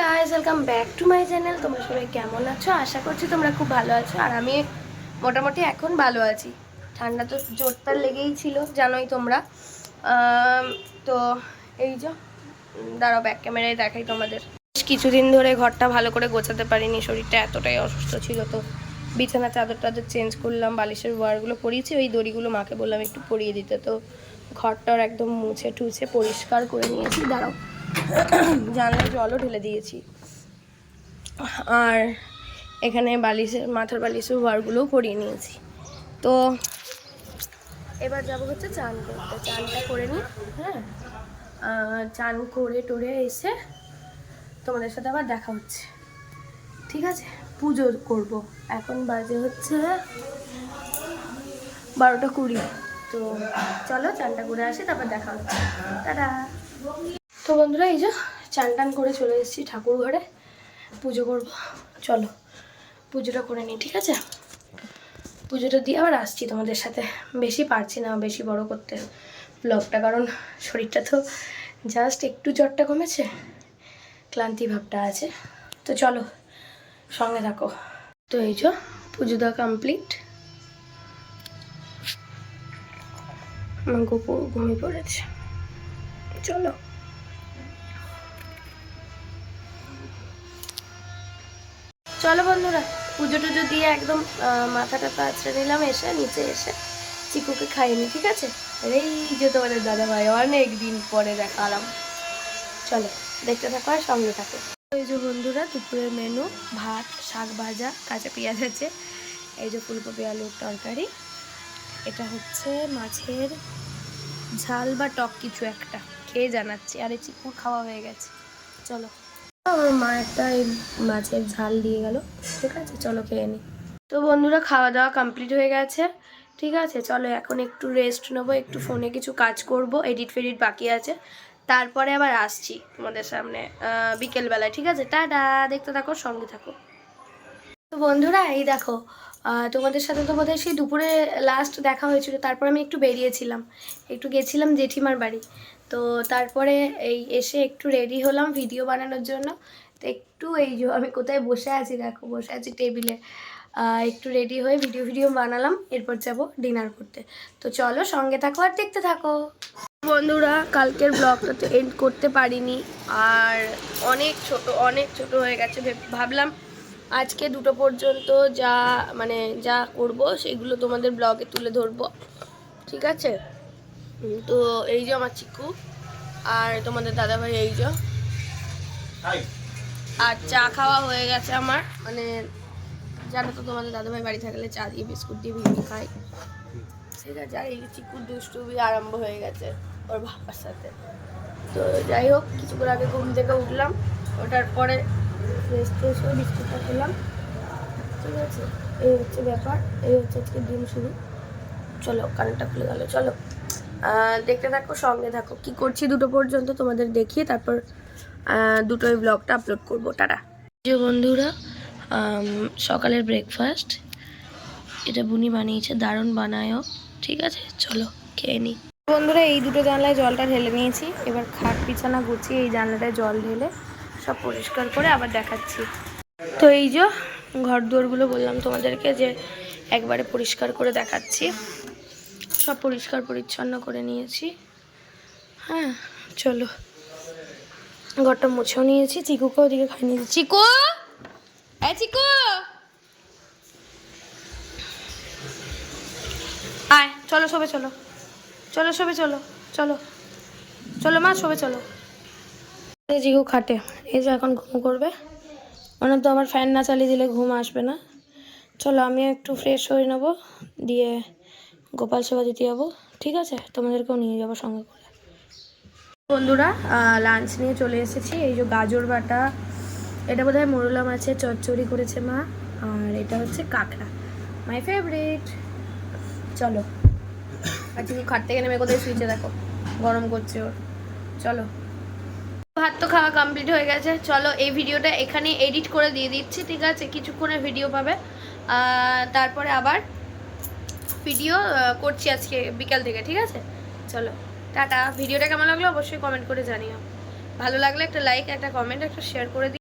Guys welcome back to my channel তোমরা সবাই কেমন আছো? আশা করছি তোমরা খুব ভালো আছো, আর আমি মোটামুটি এখন ভালো আছি। ঠান্ডা তো জোরদার লেগেই ছিল, জানোই তোমরা। তো এই যে, দাঁড়াও ব্যাক ক্যামেরায় দেখাই তোমাদের। বেশ কিছুদিন ধরে ঘরটা ভালো করে গোছাতে পারিনি, শরীরটা এতটাই অসুস্থ ছিল তো। বিছানা চাদর টাদর চেঞ্জ করলাম, বালিশের ওয়ারগুলো পরিয়েছি, ওই দড়িগুলো মাকে বললাম একটু পরিয়ে দিতে। তো ঘরটার একদম মুছে টুছে পরিষ্কার করে নিয়েছি, দাঁড়াও। জানলায় জলও ঢেলে দিয়েছি। আর এখানে বালিশের, মাথার বালিশের ওয়ারগুলোও করিয়ে নিয়েছি। তো এবার যাব হচ্ছে চান করতে। চানটা করে নিই হ্যাঁ? চান করে টোরে এসে তোমাদের সাথে আবার দেখা হচ্ছে। ঠিক আছে? পুজো করব। এখন বাজে হচ্ছে বারোটা কুড়ি। তো চলো চানটা করে আসি, তারপর দেখা হচ্ছে। টাটা! তো বন্ধুরা, এই যে চান টান করে চলে এসেছি ঠাকুর ঘরে। পুজো করব। চলো, পুজোটা করে নিই, ঠিক আছে? পুজোটা দিয়ে আবার আসছি তোমাদের সাথে। বেশি পারছি না, বেশি বড় করতে ব্লগটা কারণ শরীরটা তো জাস্ট একটু জ্বরটা কমেছে, ক্লান্তি ভাবটা আছে। তো চলো, সঙ্গে থাকো। তো এই যে পুজো দেওয়া কমপ্লিট আমার গপু ঘুমিয়ে পড়েছে। চলো। চলো বন্ধুরা পুজো টুজো দিয়ে একদম মাথা টাথা আছড়ে নিলাম, এসে নিচে এসে চিকুকে খাইনি ঠিক আছে? এই যে তোমাদের দাদা ভাই অনেক দিন পরে দেখালাম। চলো, দেখতে থাকো আর সঙ্গে থাকো। এই যে বন্ধুরা, দুপুরের মেনু ভাত, শাক ভাজা, কাঁচা পেঁয়াজ আছে, এই যে ফুলকপি, আলুর তরকারি। এটা হচ্ছে মাছের ঝাল বা টক কিছু একটা, খেয়ে জানাচ্ছি। আর এই চিকুর খাওয়া হয়ে গেছে। চলো। আমার মা একটা এই মাছের ঝাল দিয়ে গেল। ঠিক আছে, চলো খেয়ে নি। তো বন্ধুরা, খাওয়া দাওয়া কমপ্লিট হয়ে গেছে। ঠিক আছে, চলো এখন একটু রেস্ট নেব, একটু ফোনে কিছু কাজ করব এডিট ফেডিট বাকি আছে। তারপরে আবার আসছি তোমাদের সামনে বিকেলবেলায়। ঠিক আছে, টাটা, দেখতে থাকো, সঙ্গে থাকো। তো বন্ধুরা, এই দেখো তোমাদের সাথে তো বোধহয় সেই দুপুরে লাস্ট দেখা হয়েছিল, তারপর আমি একটু বেরিয়েছিলাম। একটু গেছিলাম জেঠিমার বাড়ি। তো তারপরে এই এসে একটু রেডি হলাম ভিডিও বানানোর জন্য। তো একটু এই যে আমি কোথায় বসে আছি দেখো, বসে আছি টেবিলে একটু রেডি হয়ে ভিডিও ভিডিও বানালাম, এরপর যাব ডিনার করতে। তো চলো সঙ্গে থাকো আর দেখতে থাকো। বন্ধুরা, কালকের ব্লগটা তো এন্ড করতে পারিনি। আর অনেক ছোট অনেক ছোট হয়ে গেছে, ভেব- ভাবলাম আজকে দুটো পর্যন্ত যা মানে যা করব সেগুলো তোমাদের ব্লগে তুলে ধরবো। ঠিক আছে? তো এই যে আমার চিকু আর তোমাদের দাদাভাই এই যে। আর চা খাওয়া হয়ে গেছে আমার। মানে জানো তো তোমাদের দাদাভাই বাড়ি থাকলে চা দিয়ে বিস্কুট দিয়ে ভিড়ি খাই। ঠিক আছে? আর এই যে চিকুর দুষ্টুমি আরম্ভ হয়ে গেছে ওর বাবার সাথে। তো যাই হোক কিছুক্ষণ আগে ঘুম থেকে উঠলাম। ওঠার পরে ফ্রেশ ফ্রেশ হয়ে বিস্কুটটা খেলাম। ঠিক আছে? এই হচ্ছে ব্যাপার, এই হচ্ছে আজকে দিন শুরু। চলো, কানেরটা খুলে গেল, চলো। দেখতে থাকো, সঙ্গে থাকো। কি করছি দুটো পর্যন্ত তোমাদের দেখিয়ে তারপর দুটোই ব্লগটা আপলোড করব। টাটা। যে বন্ধুরা সকালের ব্রেকফাস্ট এটা বুনি বানিয়েছে, দারুণ বানায়ও। ঠিক আছে? চলো, খেয়ে নিই বন্ধুরা, এই দুটো জানলায় জলটা ঢেলে নিয়েছি। এবার খাট বিছানা গুছিয়ে এই জানলাটায় জল ঢেলে সব পরিষ্কার করে আবার দেখাচ্ছি। তো এই যে ঘর দুয়ারগুলো বললাম তোমাদেরকে যে একবারে পরিষ্কার করে দেখাচ্ছি। সব পরিষ্কার পরিচ্ছন্ন করে নিয়েছি। হ্যাঁ চলো। ঘরটা মুছেও নিয়েছি চিকুকে ওদিকে খাই নিয়েছি। চিকু! এ চিকু! আয়, চলো সবে চলো। চলো সবে চলো চলো। চলো মা, সবে চলো। জিগু খাটে, এই যে এখন ঘুম করবে। মানে তো আমার ফ্যান না চালিয়ে দিলে ঘুম আসবে না। চলো আমি একটু ফ্রেশ হয়ে নেব, দিয়ে গোপাল সেবা দিতে যাব। ঠিক আছে? তোমাদেরকেও নিয়ে যাব সঙ্গে করে। বন্ধুরা লাঞ্চ নিয়ে চলে এসেছি। এই যে গাজর বাটা, এটা বোধ হয় মোরলা মাছের চচ্চড়ি করেছে মা, আর এটা হচ্ছে কাঁকড়া। মাই ফেভারিট চলো। আর আজকে খাট থেকে নেমে কোথায় শুয়েছে দেখো। গরম করছে ওর। চলো। ভাত তো খাওয়া কমপ্লিট হয়ে গেছে। চলো এই ভিডিওটা এখানে এডিট করে দিয়ে দিচ্ছি, ঠিক আছে? কিছুক্ষণের ভিডিও পাবে। তারপরে আবার ভিডিও করছি আজকে বিকাল থেকে, ঠিক আছে? চলো, টাটা। ভিডিওটা কেমন লাগল? অবশ্যই কমেন্ট করে জানিও। ভালো লাগলে একটা লাইক একটা কমেন্ট একটা শেয়ার করে